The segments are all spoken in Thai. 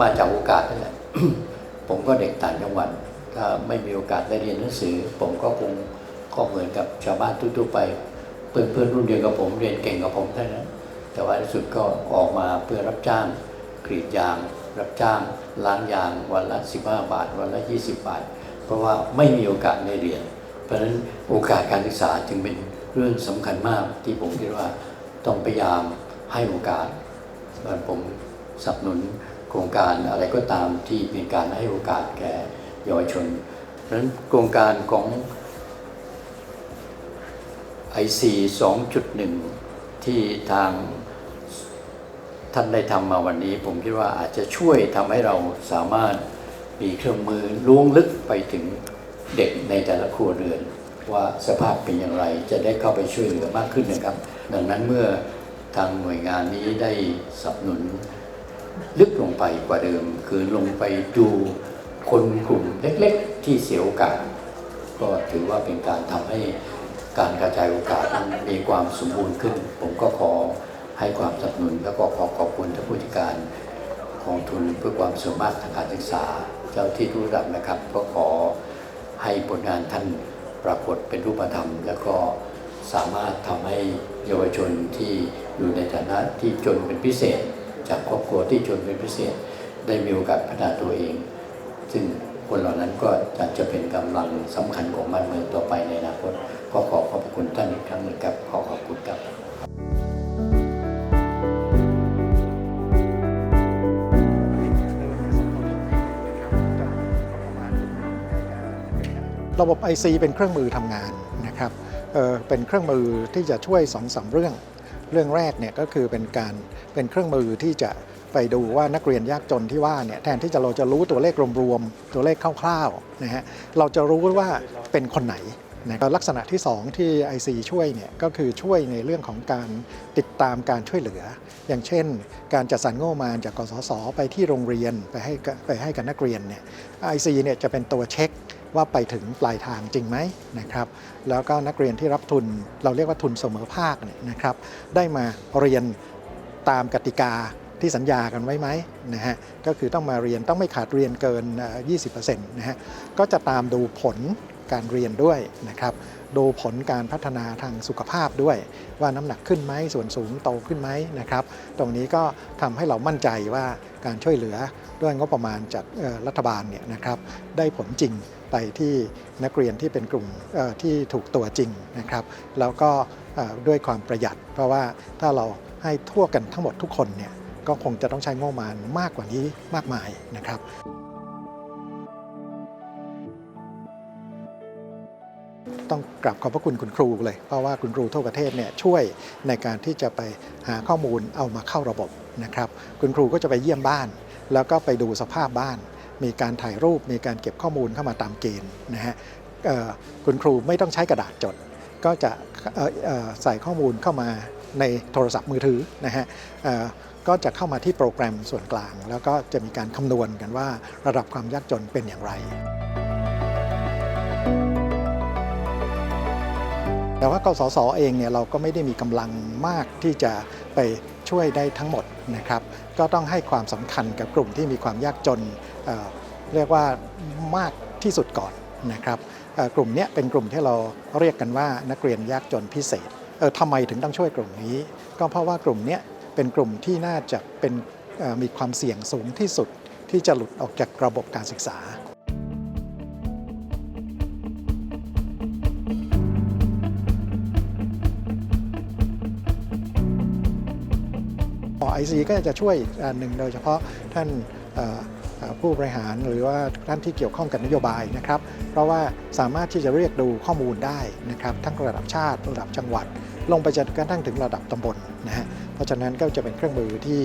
็มาจากโอกาสนั่นแหละผมก็เด็กต่างจังหวัด ถ้าไม่มีโอกาสได้เรียนหนังสือ ผมก็คงก็เหมือนกับชาวบ้านทั่วๆไป เพื่อนเพื่อนๆรุ่นเดียวกับผมเรียนเก่งกับผมเท่านั้นแต่ว่าในที่สุดก็ออกมาเพื่อรับจ้างกรีดยาง รับจ้างล้างยางวันละ 15 บาท วันละ 20 บาท เพราะว่าไม่มีโอกาสได้เรียน เพราะฉะนั้นโอกาสการศึกษาจึงเป็นเรื่องสำคัญมากที่ผมคิดว่าต้องพยายามให้โอกาสส่วนผมสนับสนุน โครงการอะไรก็ตามที่เป็นการให้โอกาสแก่เยาวชนเพราะฉะนั้นโครงการของ IC 2.1 ที่ทางท่านได้ทำมาวันนี้ ผมคิดว่าอาจจะช่วยทำให้เราสามารถมีเครื่องมือล้วงลึกไปถึงเด็กในแต่ละครัวเรือน ว่าสภาพเป็นอย่างไรจะได้เข้าไปช่วยเหลือมากขึ้นนะครับ ดังนั้นเมื่อทางหน่วยงานนี้ได้สนับสนุน ลึกลงไปกว่าเดิม คือลงไปดูคนกลุ่มเล็กๆ ที่เสียโอกาส ก็ถือว่าเป็นการทำให้การกระจายโอกาสมีความสมบูรณ์ขึ้น ผมก็ขอให้ความสนับสนุน แล้วก็ขอขอบคุณท่านผู้จัดการกองทุนเพื่อความสามารถทางการศึกษา เจ้าที่ทุกระดับนะครับ ก็ขอให้ผลงานท่านปรากฏเป็นรูปธรรม แล้วก็สามารถทำให้เยาวชนที่อยู่ในฐานะที่จนเป็นพิเศษ จากครอบครัวที่จนเป็นพิเศษ ได้มีโอกาสพัฒนาตัวเอง ซึ่งคนเหล่านั้นก็จะจะเป็นกำลังสำคัญของบ้านเมืองต่อไปในอนาคตก็ขอขอบคุณท่านอีกครั้งหนึ่งครับขอขอบคุณครับระบบ IC เป็นเครื่องมือทำงานนะครับเเป็นเครื่องมือที่จะช่วย2อสเรื่อง เรื่องแรกเนี่ยก็คือเป็นการเป็นเครื่องมือที่จะไปดูว่านักเรียนยากจนที่ว่าเนี่ยแทนที่จะเราจะรู้ตัวเลขรวมๆตัวเลขคร่าวๆนะฮะเราจะรู้ว่าเป็นคนไหน นะลักษณะที่ 2 ที่ IC ช่วยเนี่ยก็คือช่วยในเรื่องของการติดตามการช่วยเหลือ อย่างเช่น การจัดสรรงบประมาณจากกสศไปที่โรงเรียนไปให้ไปให้กับนักเรียนเนี่ย IC เนี่ยจะเป็นตัวเช็คว่าไปถึงปลายทางจริงไหมนะครับ แล้วก็นักเรียนที่รับทุนเราเรียกว่าทุนเสมอภาคเนี่ยนะครับ ได้มาเรียนตามกติกาที่สัญญากันไว้ไหมนะฮะก็คือต้องมาเรียนต้องไม่ขาดเรียนเกินเอ่อ20%นะฮะก็จะตามดูผล การเรียนด้วยนะครับ ดูผลการพัฒนาทางสุขภาพด้วย ว่าน้ำหนักขึ้นไหมส่วนสูงโตขึ้นไหมนะครับ ตรงนี้ก็ทำให้เรามั่นใจว่าการช่วยเหลือด้วยงบประมาณจากรัฐบาลเนี่ยนะครับ ได้ผลจริงไปที่นักเรียนที่เป็นกลุ่มที่ถูกตัวจริงนะครับ แล้วก็ด้วยความประหยัด เพราะว่าถ้าเราให้ทั่วกันทั้งหมดทุกคนเนี่ยก็คงจะต้องใช้งบประมาณมากกว่านี้มากมายนะครับ ต้องกราบขอบพระคุณคุณครูเลย เพราะว่าคุณครูทั่วประเทศเนี่ยช่วยในการที่จะไปหาข้อมูลเอามาเข้าระบบนะครับ คุณครูก็จะไปเยี่ยมบ้าน แล้วก็ไปดูสภาพบ้าน มีการถ่ายรูปมีการเก็บข้อมูลเข้ามาตามเกณฑ์นะฮะคุณครูไม่ต้องใช้กระดาษจด ก็จะใส่ข้อมูลเข้ามาในโทรศัพท์มือถือนะฮะก็จะเข้ามาที่โปรแกรมส่วนกลาง แล้วก็จะมีการคำนวณกันว่าระดับความยากจนเป็นอย่างไร แต่ว่ากสศเองเนี่ยเราก็ไม่ได้มีกำลังมากที่จะไปช่วยได้ทั้งหมดนะครับก็ต้องให้ความสำคัญกับกลุ่มที่มีความยากจนเเรียกว่ามากที่สุดก่อนนะครับกลุ่มนี้เป็นกลุ่มที่เราเรียกกันว่านักเรียนยากจนพิเศษเออทำไมถึงต้องช่วยกลุ่มนี้ ก็เพราะว่ากลุ่มนี้เป็นกลุ่มที่น่าจะเป็นมีความเสี่ยงสูงที่สุดที่จะหลุดออกจากระบบการศึกษา ไอซีก็จะช่วยอันหนึ่งโดยเฉพาะท่านผู้บริหารหรือว่าท่านที่เกี่ยวข้องกับนโยบายนะครับ เพราะว่าสามารถที่จะเรียกดูข้อมูลได้นะครับ ทั้งระดับชาติระดับจังหวัด ลงไปจนกระทั่งถึงระดับตำบลนะฮะเพราะฉะนั้นก็จะเป็นเครื่องมือที่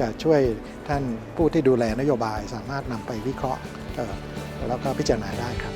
จะช่วยท่านผู้ที่ดูแลนโยบาย สามารถนำไปวิเคราะห์แล้วก็พิจารณาได้ครับ